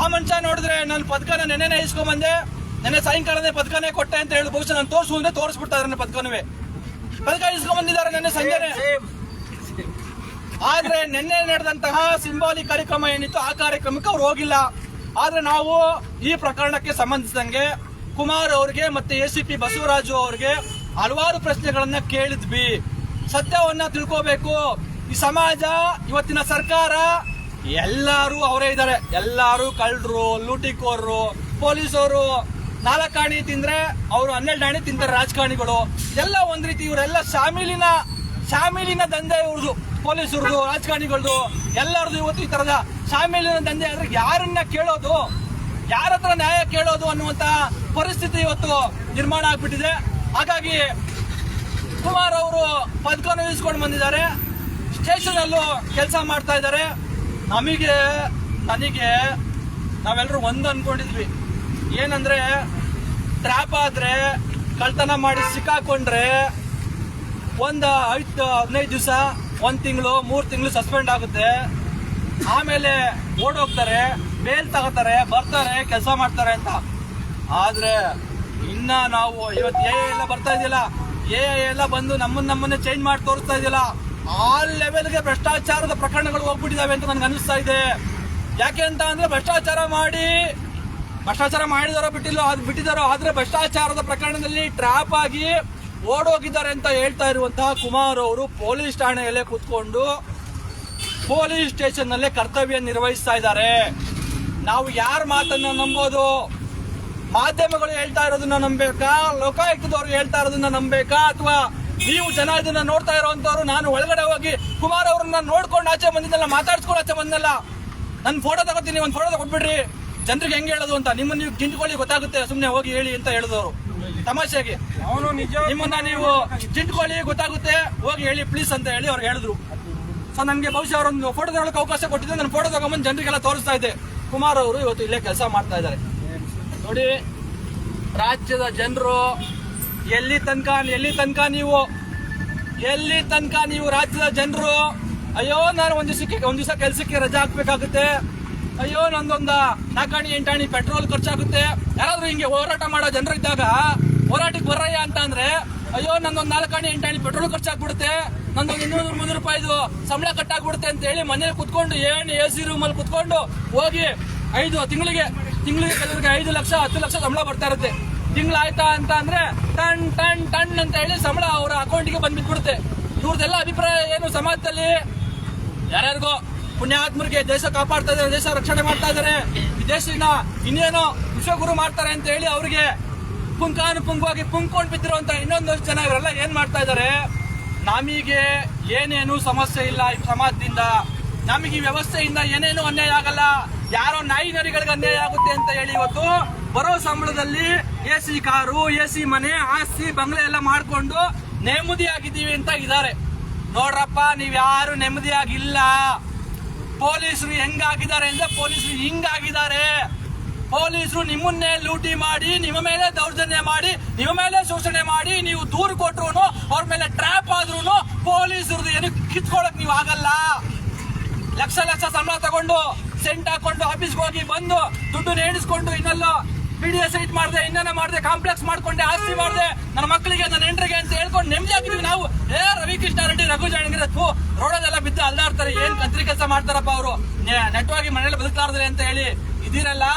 ಆ ಮನುಷ್ಯ ನೋಡಿದ್ರೆ ನಾನು ಪದಕನ ನೆನೆನೇ ಇಸ್ಕೊಂಡ್ಬಂದೆ ನೆನೆ ಸಾಯಂಕಾಲನೇ ಪದಕನೇ ಕೊಟ್ಟೆ ಅಂತ ಹೇಳಿ ಬಹುಶಃ ನಾನು ತೋರಿಸು ಅಂದ್ರೆ ತೋರಿಸ್ಬಿಡ್ತಾ ಇದ್ದಾರೆ ಪದಕನವೇ. ಪದಕ ಇಸ್ಕೊಂಡ್ ಬಂದಿದ್ದಾರೆ ನೆನ್ನೆ ಸಂಜೆನೆ. ಆದ್ರೆ ನಿನ್ನೆ ನಡೆದಂತಹ ಸಿಂಬಾಲಿಕ್ ಕಾರ್ಯಕ್ರಮ ಏನಿತ್ತು ಆ ಕಾರ್ಯಕ್ರಮಕ್ಕೆ ಅವ್ರು ಹೋಗಿಲ್ಲ. ಆದ್ರೆ ನಾವು ಈ ಪ್ರಕರಣಕ್ಕೆ ಸಂಬಂಧಿಸಿದಂಗೆ ಕುಮಾರ್ ಅವರಿಗೆ ಮತ್ತೆ ಎ ಸಿ ಪಿ ಬಸವರಾಜು ಅವರಿಗೆ ಹಲವಾರು ಪ್ರಶ್ನೆಗಳನ್ನ ಕೇಳಿದ್ವಿ. ಸತ್ಯವನ್ನ ತಿಳ್ಕೋಬೇಕು. ಈ ಸಮಾಜ, ಇವತ್ತಿನ ಸರ್ಕಾರ ಎಲ್ಲರೂ ಅವರೇ ಇದ್ದಾರೆ. ಎಲ್ಲರೂ ಕಳ್ಳರು, ಲೂಟಿಕೋರರು, ಪೊಲೀಸರು ನಾಲ್ಕಾಣಿ ತಿಂದ್ರೆ ಅವರು ಹನ್ನೆರಡು ಆಣಿ ತಿಂತಾರೆ ರಾಜಕಾರಣಿಗಳು. ಎಲ್ಲ ಒಂದ್ ರೀತಿ ಇವರೆಲ್ಲ ಶಾಮೀಲಿನ ಶಾಮೀಲಿನ ದಂಧೆ ಇವ್ರದು, ಪೊಲೀಸರದು, ರಾಜಕಾರಣಿಗಳದು. ಎಲ್ಲರದು ಇವತ್ತು ಈ ತರದ ಶಾಮೀಲಿನ ದಂಧೆ. ಆದ್ರೆ ಯಾರನ್ನ ಕೇಳೋದು? ಯಾರ ಹತ್ರ ನ್ಯಾಯ ಕೇಳೋದು ಅನ್ನುವಂತ ಪರಿಸ್ಥಿತಿ ಇವತ್ತು ನಿರ್ಮಾಣ ಆಗ್ಬಿಟ್ಟಿದೆ. ಹಾಗಾಗಿ ಕುಮಾರ್ ಅವರು ಪದಕನ ಇಸ್ಕೊಂಡು ಬಂದಿದ್ದಾರೆ. ಸ್ಟೇಷನ್ ಅಲ್ಲೂ ಕೆಲಸ ಮಾಡ್ತಾ ಇದ್ದಾರೆ. ನಮಗೆ, ನನಗೆ ನಾವೆಲ್ಲರೂ ಒಂದು ಅನ್ಕೊಂಡಿದ್ವಿ. ಏನಂದ್ರೆ ಟ್ರ್ಯಾಪ್ ಆದ್ರೆ, ಕಳ್ತನ ಮಾಡಿ ಸಿಕ್ಕಾಕೊಂಡ್ರೆ ಒಂದು ಐದು, ಹದಿನೈದು ದಿವಸ, ಒಂದು ತಿಂಗಳು, ಮೂರು ತಿಂಗಳು ಸಸ್ಪೆಂಡ್ ಆಗುತ್ತೆ. ಆಮೇಲೆ ಓಡೋಗ್ತಾರೆ ಬೇಲ್ ತಗೋತಾರೆ, ಬರ್ತಾರೆ, ಕೆಲಸ ಮಾಡ್ತಾರೆ ಅಂತ. ಆದ್ರೆ ಇನ್ನ ನಾವು ಇವತ್ತು ಎ ಎಲ್ಲ ಬರ್ತಾ ಇದೆಯಲ್ಲ ಎ ಎಲ್ಲ ಬಂದು ನಮ್ಮನ್ನ ನಮ್ಮನ್ನೇ ಚೇಂಜ್ ಮಾಡಿ ತೋರಿಸ್ತಾ ಇದೆಯಲ್ಲ, ಆ ಲೆವೆಲ್ಗೆ ಭ್ರಷ್ಟಾಚಾರದ ಪ್ರಕರಣಗಳು ಹೋಗ್ಬಿಟ್ಟಿದಾವೆ ಅಂತ ನನ್ಗೆ ಅನಿಸ್ತಾ ಇದೆ. ಯಾಕೆ ಅಂತ ಅಂದ್ರೆ ಭ್ರಷ್ಟಾಚಾರ ಮಾಡಿ, ಭ್ರಷ್ಟಾಚಾರ ಮಾಡಿದಾರೋ ಬಿಟ್ಟಿಲ್ಲ ಅದು ಬಿಟ್ಟಿದಾರೋ ಆದ್ರೆ ಭ್ರಷ್ಟಾಚಾರದ ಪ್ರಕರಣದಲ್ಲಿ ಟ್ರಾಪ್ ಆಗಿ ಓಡೋಗಿದ್ದಾರೆ ಅಂತ ಹೇಳ್ತಾ ಇರುವಂತಹ ಕುಮಾರ್ ಅವರು ಪೊಲೀಸ್ ಠಾಣೆಯಲ್ಲೇ ಕೂತ್ಕೊಂಡು ಪೊಲೀಸ್ ಸ್ಟೇಷನ್ ನಲ್ಲೇ ಕರ್ತವ್ಯ ನಿರ್ವಹಿಸ್ತಾ ಇದ್ದಾರೆ. ನಾವು ಯಾರ ಮಾತನ್ನ ನಂಬೋದು? ಮಾಧ್ಯಮಗಳು ಹೇಳ್ತಾ ಇರೋದನ್ನ ನಂಬೇಕಾ? ಲೋಕಾಯುಕ್ತದವರು ಹೇಳ್ತಾ ಇರೋದನ್ನ ನಂಬೇಕಾ? ಅಥವಾ ನೀವು ಜನ ಇದನ್ನ ನೋಡ್ತಾ ಇರೋಂಥವ್ರು ನಾನು ಒಳಗಡೆ ಹೋಗಿ ಕುಮಾರ್ ಅವ್ರನ್ನ ನೋಡ್ಕೊಂಡು ಆಚೆ ಬಂದಿದ್ದಲ್ಲ ಮಾತಾಡ್ಸ್ಕೊಂಡು ಆಚೆ ಬಂದಲ್ಲ. ನನ್ನ ಫೋಟೋ ತಗೋತೀನಿ ಒಂದು ಫೋಟೋ ತಗೊಂಡ್ಬಿಡ್ರಿ ಜನರಿಗೆ ಹೆಂಗೆ ಹೇಳೋದು ಅಂತ. ನಿಮ್ಮನ್ನ ನೀವು ಗಿಂಟ್ಕೊಳ್ಳಿ ಗೊತ್ತಾಗುತ್ತೆ. ಸುಮ್ಮನೆ ಹೋಗಿ ಹೇಳಿ ಅಂತ ಹೇಳಿದವರು. ತಮಾಷೆಗೆ. ಅವನು ನಿಜ ನಿಮ್ಮನ್ನ ನೀವು ಜಿಂಟ್ಕೊಳ್ಳಿ ಗೊತ್ತಾಗುತ್ತೆ. ಹೋಗಿ ಹೇಳಿ ಪ್ಲೀಸ್ ಅಂತ ಹೇಳಿ ಅವ್ರು ಹೇಳಿದ್ರು. ಸೊ ನನಗೆ ಬಹುಶಃ ಅವರೊಂದು ಫೋಟೋ ತಗೊಳಕ್ಕೆ ಅವಕಾಶ ಕೊಟ್ಟಿದ್ದೆ ನನ್ನ ಫೋಟೋ ತಗೊಂಬಂದು ಜನರಿಗೆಲ್ಲ ತೋರಿಸ್ತಾ ಇದ್ದೆ. ಕುಮಾರ್ ಅವರು ಇವತ್ತು ಇಲ್ಲೇ ಕೆಲಸ ಮಾಡ್ತಾ ಇದ್ದಾರೆ. ನೋಡಿ, ರಾಜ್ಯದ ಜನರು, ಎಲ್ಲಿ ತನಕ ಎಲ್ಲಿ ತನಕ ನೀವು, ಎಲ್ಲಿ ತನಕ ನೀವು ರಾಜ್ಯದ ಜನರು, ಅಯ್ಯೋ, ನಾನು ಒಂದ್ ದಿವಸಕ್ಕೆ, ಒಂದ್ ದಿವಸ ಕೆಲಸಕ್ಕೆ ರಜಾ ಹಾಕ್ಬೇಕಾಗುತ್ತೆ. ಅಯ್ಯೋ, ನಂದೊಂದ ನಾಲ್ಕಾಣಿ ಎಂಟಾಣಿ ಪೆಟ್ರೋಲ್ ಖರ್ಚಾಗುತ್ತೆ. ಯಾರಾದ್ರೂ ಹಿಂಗೆ ಹೋರಾಟ ಮಾಡೋ ಜನರು ಇದ್ದಾಗ, ಹೋರಾಟಕ್ಕೆ ಬರಯ್ಯ ಅಂತ ಅಂದ್ರೆ, ಅಯ್ಯೋ, ನಂದೊಂದ್ ನಾಲ್ಕಾಣಿ, ಎಂಟಾಣಿ ಪೆಟ್ರೋಲ್ ಖರ್ಚಾಗ್ಬಿಡುತ್ತೆ. ನಂದೊಂದು ಇನ್ನೂರು, ಮುನ್ನೂರು ರೂಪಾಯಿದು ಸಂಬಳ ಕಟ್ಟಾಗ್ಬಿಡುತ್ತೆ ಅಂತ ಹೇಳಿ ಮನೇಲಿ ಕುತ್ಕೊಂಡು, ಏನು ಎ ಸಿ ರೂಮಲ್ಲಿ ಕುತ್ಕೊಂಡು ಹೋಗಿ ಐದು ತಿಂಗಳಿಗೆ ತಿಂಗಳಿಗೆ ಕೆಲವರಿಗೆ ಐದು ಲಕ್ಷ, ಹತ್ತು ಲಕ್ಷ ಸಂಬಳ ಬರ್ತಾ ಇರುತ್ತೆ. ತಿಂಗಳಾಯ್ತಾ ಅಂತ ಅಂದ್ರೆ ಟನ್ ಟನ್ ಟನ್ ಅಂತ ಹೇಳಿ ಸಂಬಳ ಅವರ ಅಕೌಂಟಿಗೆ ಬಂದ್ಬಿಟ್ಬಿಡುತ್ತೆ ಇವ್ರದೆಲ್ಲ ಅಭಿಪ್ರಾಯ ಏನು ಸಮಾಜದಲ್ಲಿ? ಯಾರ್ಯಾರಿಗೋ ಪುಣ್ಯಾತ್ಮರಿಗೆ ದೇಶ ಕಾಪಾಡ್ತಾ ಇದಾರೆ ದೇಶ ರಕ್ಷಣೆ ಮಾಡ್ತಾ ಇದ್ದಾರೆ. ಈ ಇನ್ನೇನೋ ವಿಶ್ವಗುರು ಮಾಡ್ತಾರೆ ಅಂತ ಹೇಳಿ ಅವರಿಗೆ ಪುಂಕಾನುಪುಂಕವಾಗಿ ಪುಂಕೊಂಡು ಬಿದ್ದಿರುವಂತ ಇನ್ನೊಂದಷ್ಟು ಜನ ಇವರೆಲ್ಲ ಏನ್ ಮಾಡ್ತಾ ಇದ್ದಾರೆ? ನಮಗೆ ಏನೇನು ಸಮಸ್ಯೆ ಇಲ್ಲ ಈ ಸಮಾಜದಿಂದ. ನಮಗೆ ಈ ವ್ಯವಸ್ಥೆಯಿಂದ ಏನೇನು ಅನ್ಯಾಯ ಆಗಲ್ಲ. ಯಾರೋ ನಾಯಿ ನರಿಗಳಿಗೆ ಅನ್ಯಾಯ ಆಗುತ್ತೆ ಅಂತ ಹೇಳಿ ಇವತ್ತು ಬರೋ ಸಂಬಳದಲ್ಲಿ A C car A C ಮನೆ, ಆಸ್ತಿ, ಬಂಗ್ಲೆ ಎಲ್ಲ ಮಾಡಿಕೊಂಡು ನೆಮ್ಮದಿಯಾಗಿದ್ದೀವಿ ಅಂತ ಇದ್ದಾರೆ. ನೋಡ್ರಪ್ಪ, ನೀವು ಯಾರು ನೆಮ್ಮದಿಯಾಗಿಲ್ಲ. ಪೊಲೀಸರು ಹೆಂಗಾಗಿದ್ದಾರೆ ಅಂದ್ರೆ ಪೊಲೀಸರು ಹಿಂಗಾಗಿದ್ದಾರೆ. ಪೊಲೀಸರು ನಿಮ್ಮನ್ನೇ ಲೂಟಿ ಮಾಡಿ, ನಿಮ್ಮ ಮೇಲೆ ದೌರ್ಜನ್ಯ ಮಾಡಿ, ನಿಮ್ಮ ಮೇಲೆ ಶೋಷಣೆ ಮಾಡಿ, ನೀವು ದೂರು ಕೊಟ್ರು ಅವ್ರ ಮೇಲೆ ಟ್ರ್ಯಾಪ್ ಆದ್ರೂ ಪೊಲೀಸರು ಏನು ಕಿತ್ಕೊಳಕ್ ನೀವು ಆಗಲ್ಲ. ಲಕ್ಷ ಲಕ್ಷ ಸಂಬಳ ತಗೊಂಡು ಸೆಂಟ್ ಹಾಕೊಂಡು ಆಫೀಸ್ಗೆ ಹೋಗಿ ಬಂದು ದುಡ್ಡು ನೇಣಿಸ್ಕೊಂಡು ಡಿ ಎಸ್ ಸೈಟ್ ಮಾಡಿದೆ ಇನ್ನೇನ ಮಾಡಿದೆ ಕಾಂಪ್ಲೆಕ್ಸ್ ಮಾಡ್ಕೊಂಡೆ, ಆಸ್ತಿ ಮಾಡಿದೆ. ನನ್ನ ಮಕ್ಕಳಿಗೆ, ನನ್ನ ಹೆಂಡ್ರಿಗೆ ಅಂತ ಹೇಳ್ಕೊಂಡು ನೆಮ್ಮದಿ ಆಗಿದ್ವಿ ನಾವು. ಏ, ರವಿಕೃಷ್ಣ ರೆಡ್ಡಿ, ರಘು ಜಾಣಗಿರ ರೋಡಲ್ಲೆಲ್ಲ ಬಿದ್ದು ಅಲ್ದಾಡ್ತಾರೆ. ಏನ್ ಕಂತ್ರಿ ಕೆಲಸ ಮಾಡ್ತಾರಪ್ಪ ಅವರು? ನೆಟ್ವಾಗಿ ಮನೇಲಿ ಬದುಕ್ಲಾರ್ದ್ರೆ ಅಂತ ಹೇಳಿ. ಇದಿರಲ್ಲ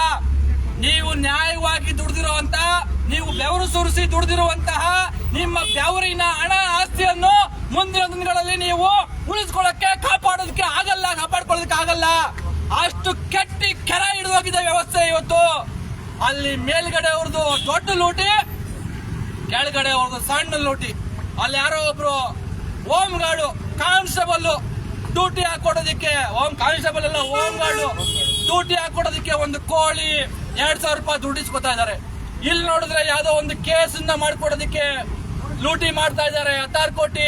ನೀವು ನ್ಯಾಯವಾಗಿ ದುಡಿದಿರುವಂತ, ನೀವು ಬೆವರು ಸುರಿಸಿ ದುಡಿದಿರುವಂತಹ ನಿಮ್ಮ ಬೆವರಿನ ಹಣ ಆಸ್ತಿಯನ್ನು ಮುಂದಿನ ದಿನಗಳಲ್ಲಿ ನೀವು ಉಳಿಸ್ಕೊಳ್ಳಕ್ಕೆ ಕಾಪಾಡೋದಕ್ಕೆ ಆಗಲ್ಲ, ಕಾಪಾಡ್ಕೊಳ್ಳೋದಕ್ಕೆ ಆಗಲ್ಲ. ಅಷ್ಟು ಕೆಟ್ಟಿ ಕೆರ ಹಿಡಿದೋಗಿದೆ ವ್ಯವಸ್ಥೆ ಇವತ್ತು. ಅಲ್ಲಿ ಮೇಲ್ಗಡೆ ಅವ್ರದ್ದು ದೊಡ್ಡ ಲೂಟಿ ಕೆಳಗಡೆ ಅವ್ರದ್ದು ಸಣ್ಣ ಲೂಟಿ. ಅಲ್ಲಿ ಯಾರೋ ಒಬ್ರು ಹೋಮ್ ಗಾರ್ಡು ಕಾನ್ಸ್ಟೇಬಲ್ ಡ್ಯೂಟಿ ಹಾಕೊಡೋದಕ್ಕೆ ಹೋಮ್ ಕಾನ್ಸ್ಟೇಬಲ್ ಅಲ್ಲ ಹೋಮ್ ಗಾರ್ಡು ಡ್ಯೂಟಿ ಹಾಕೊಡೋದಕ್ಕೆ ಒಂದು ಕೋಳಿ ಎರಡ್ ಸಾವಿರ ರೂಪಾಯಿ ದುಡ್ಡು ಇದಾರೆ ಇಲ್ಲಿ ನೋಡಿದ್ರೆ ಯಾವ್ದೋ ಒಂದು ಕೇಸನ್ನ ಮಾಡ್ಕೊಡೋದಕ್ಕೆ ಲೂಟಿ ಮಾಡ್ತಾ ಇದ್ದಾರೆ. ಹತ್ತಾರು ಕೋಟಿ